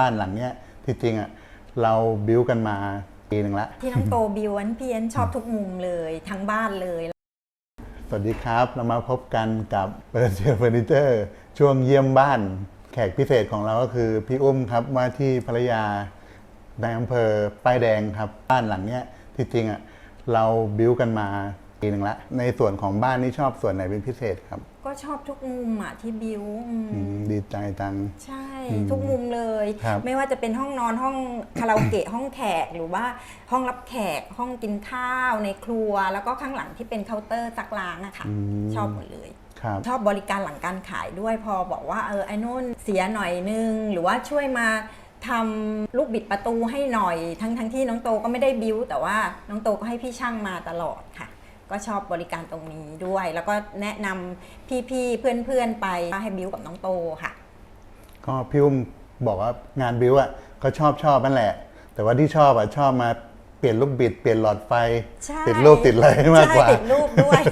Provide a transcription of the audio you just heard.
บ้านหลังเนี้ยที่จริงอะเราบิวกันมาปีหนึ่งละที่น้องโตบิวอันพี่เอ็นชอบทุกมุมเลยทั้งบ้านเลย สวัสดีครับ เรามาพบกันกับเปิดเชียร์เฟอร์นิเจอร์ช่วงเยี่ยมบ้าน แขกพิเศษของเราก็คือพี่อุ้มครับว่าที่ภรรยาในอำเภอป้ายแดงครับบ้านหลังเนี้ยที่จริงอะเราบิวกันมาปีหนึ่งละในส่วนของบ้านนี่ชอบส่วนไหนเป็นพิเศษครับ ก็ชอบทุกมุมอะที่บิวอืมอืมดีใจจัง ใช่ ทุกมุมเลย ครับไม่ว่าจะเป็นห้องนอนห้องคาราโอเกะ ห้องแขกหรือว่าห้องรับแขกห้องกินข้าวในครัว แล้วก็ข้างหลังที่เป็นเคาน์เตอร์ซักล้างอะค่ะอืม ชอบหมดเลย ครับ ชอบบริการหลังการขายด้วยพอบอกว่าเออไอ้นู่นเสียหน่อยนึง หรือว่าช่วยมาทำลูกบิดประตูให้หน่อย ทั้งทั้งที่น้องโตก็ไม่ได้บิวแต่ว่าน้องโตก็ให้พี่ช่างมาตลอดค่ะ ก็ชอบบริการตรงนี้ด้วย แล้วก็แนะนำพี่ๆเพื่อนๆไปให้บิวกับน้องโตค่ะ ก็พี่อุ้มบอกว่างานบิวอะก็ชอบชอบนั่นแหละ แต่ว่าที่ชอบอะชอบมาเปลี่ยนลูกบิดเปลี่ยนหลอดไฟ ใช่ติดรูปติดอะไรมากกว่า ใช่ติดรูปด้วย